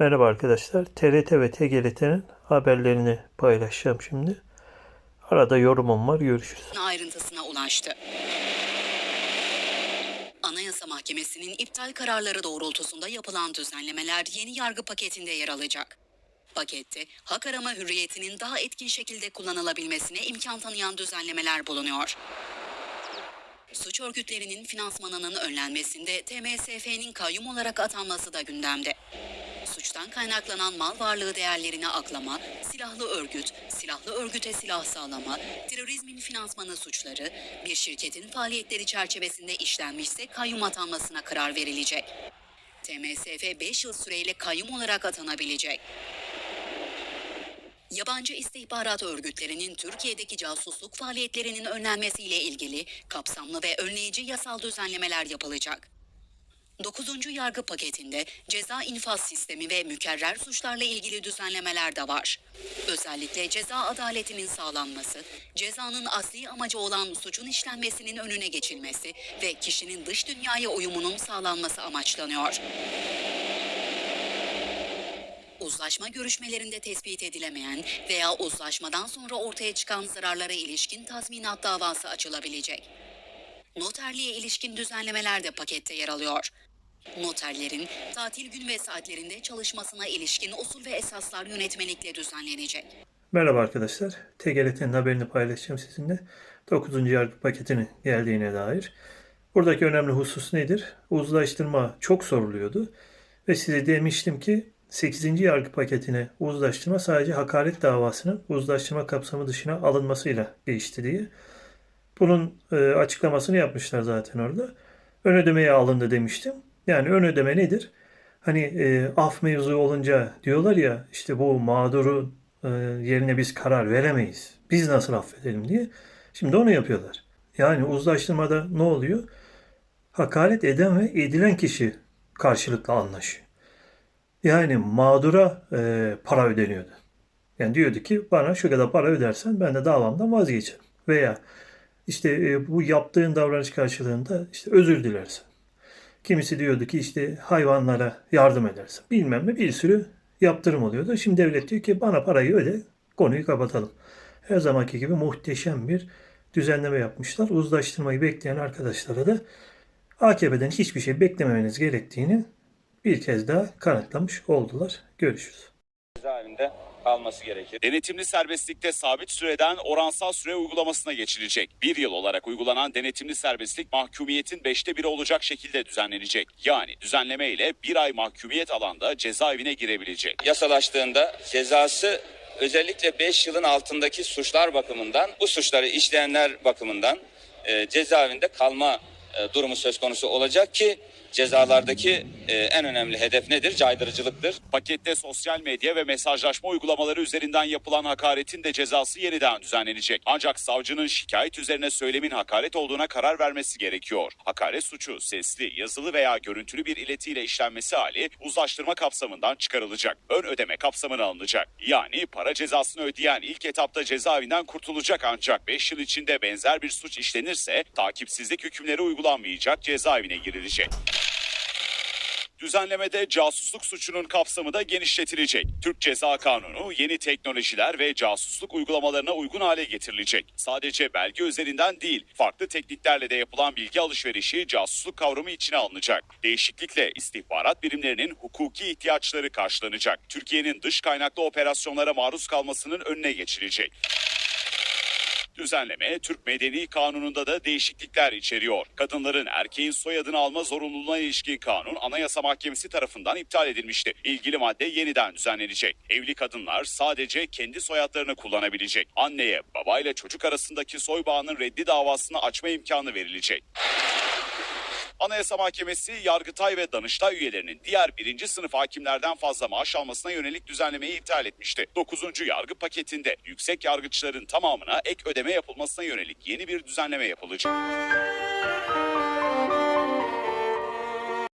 Merhaba arkadaşlar. TRT ve TGRT'nin haberlerini paylaşacağım şimdi. Arada yorumum var. Görüşürüz. ayrıntısına ulaştı. Anayasa Mahkemesi'nin iptal kararları doğrultusunda yapılan düzenlemeler yeni yargı paketinde yer alacak. Pakette hak arama hürriyetinin daha etkin şekilde kullanılabilmesine imkan tanıyan düzenlemeler bulunuyor. Suç örgütlerinin finansmanının önlenmesinde TMSF'nin kayyum olarak atanması da gündemde. Suçtan kaynaklanan mal varlığı değerlerine aklama, silahlı örgüt, silahlı örgüte silah sağlama, terörizmin finansmanı suçları, bir şirketin faaliyetleri çerçevesinde işlenmişse kayyum atanmasına karar verilecek. TMSF 5 yıl süreyle kayyum olarak atanabilecek. Yabancı istihbarat örgütlerinin Türkiye'deki casusluk faaliyetlerinin önlenmesiyle ilgili kapsamlı ve önleyici yasal düzenlemeler yapılacak. 9. yargı paketinde ceza infaz sistemi ve mükerrer suçlarla ilgili düzenlemeler de var. Özellikle ceza adaletinin sağlanması, cezanın asli amacı olan suçun işlenmesinin önüne geçilmesi ve kişinin dış dünyaya uyumunun sağlanması amaçlanıyor. Uzlaşma görüşmelerinde tespit edilemeyen veya uzlaşmadan sonra ortaya çıkan zararlara ilişkin tazminat davası açılabilecek. Noterliğe ilişkin düzenlemeler de pakette yer alıyor. Noterlerin tatil gün ve saatlerinde çalışmasına ilişkin usul ve esaslar yönetmelikle düzenlenecek. Merhaba arkadaşlar. TGRT'nin haberini paylaşacağım sizinle. 9. yargı paketinin geldiğine dair. Buradaki önemli husus nedir? Uzlaştırma çok soruluyordu. Ve size demiştim ki 8. yargı paketine uzlaştırma sadece hakaret davasının uzlaştırma kapsamı dışına alınmasıyla geçti diye. Bunun e, açıklamasını yapmışlar zaten orada. Ön ödemeye alındı demiştim. Yani ön ödeme nedir? Hani e, af mevzu olunca diyorlar ya işte bu mağduru e, yerine biz karar veremeyiz. Biz nasıl affedelim diye. Şimdi onu yapıyorlar. Yani uzlaştırmada ne oluyor? Hakaret eden ve edilen kişi karşılıklı anlaşıyor. Yani mağdura e, para ödeniyordu. Yani diyordu ki bana şu kadar para ödersen ben de davamdan vazgeçerim. Veya işte e, bu yaptığın davranış karşılığında işte özür dilersin. Kimisi diyordu ki işte hayvanlara yardım edersin. Bilmem ne bir sürü yaptırım oluyordu. Şimdi devlet diyor ki bana parayı öde konuyu kapatalım. Her zamanki gibi muhteşem bir düzenleme yapmışlar. Uzlaştırmayı bekleyen arkadaşlara da AKP'den hiçbir şey beklememeniz gerektiğini bir kez daha kanıtlamış oldular. Görüşürüz. cezaevinde kalması gerekir. Denetimli serbestlikte sabit süreden oransal süre uygulamasına geçilecek. Bir yıl olarak uygulanan denetimli serbestlik mahkumiyetin beşte biri olacak şekilde düzenlenecek. Yani düzenleme ile bir ay mahkumiyet alanda cezaevine girebilecek. Yasalaştığında cezası özellikle 5 yılın altındaki suçlar bakımından bu suçları işleyenler bakımından e, cezaevinde kalma e, durumu söz konusu olacak ki cezalardaki e, en önemli hedef nedir? Caydırıcılıktır. Pakette sosyal medya ve mesajlaşma uygulamaları üzerinden yapılan hakaretin de cezası yeniden düzenlenecek. Ancak savcının şikayet üzerine söylemin hakaret olduğuna karar vermesi gerekiyor. Hakaret suçu sesli, yazılı veya görüntülü bir iletiyle işlenmesi hali uzlaştırma kapsamından çıkarılacak. Ön ödeme kapsamına alınacak. Yani para cezasını ödeyen ilk etapta cezaevinden kurtulacak ancak 5 yıl içinde benzer bir suç işlenirse takipsizlik hükümleri uygulanmayacak cezaevine girilecek. Düzenlemede casusluk suçunun kapsamı da genişletilecek. Türk Ceza Kanunu yeni teknolojiler ve casusluk uygulamalarına uygun hale getirilecek. Sadece belge üzerinden değil, farklı tekniklerle de yapılan bilgi alışverişi casusluk kavramı içine alınacak. Değişiklikle istihbarat birimlerinin hukuki ihtiyaçları karşılanacak. Türkiye'nin dış kaynaklı operasyonlara maruz kalmasının önüne geçilecek. Düzenleme Türk Medeni Kanunu'nda da değişiklikler içeriyor. Kadınların erkeğin soyadını alma zorunluluğuna ilişkin kanun Anayasa Mahkemesi tarafından iptal edilmişti. İlgili madde yeniden düzenlenecek. Evli kadınlar sadece kendi soyadlarını kullanabilecek. Anneye babayla çocuk arasındaki soy bağının reddi davasını açma imkanı verilecek. Anayasa Mahkemesi, Yargıtay ve Danıştay üyelerinin diğer birinci sınıf hakimlerden fazla maaş almasına yönelik düzenlemeyi iptal etmişti. 9. yargı paketinde yüksek yargıçların tamamına ek ödeme yapılmasına yönelik yeni bir düzenleme yapılacak.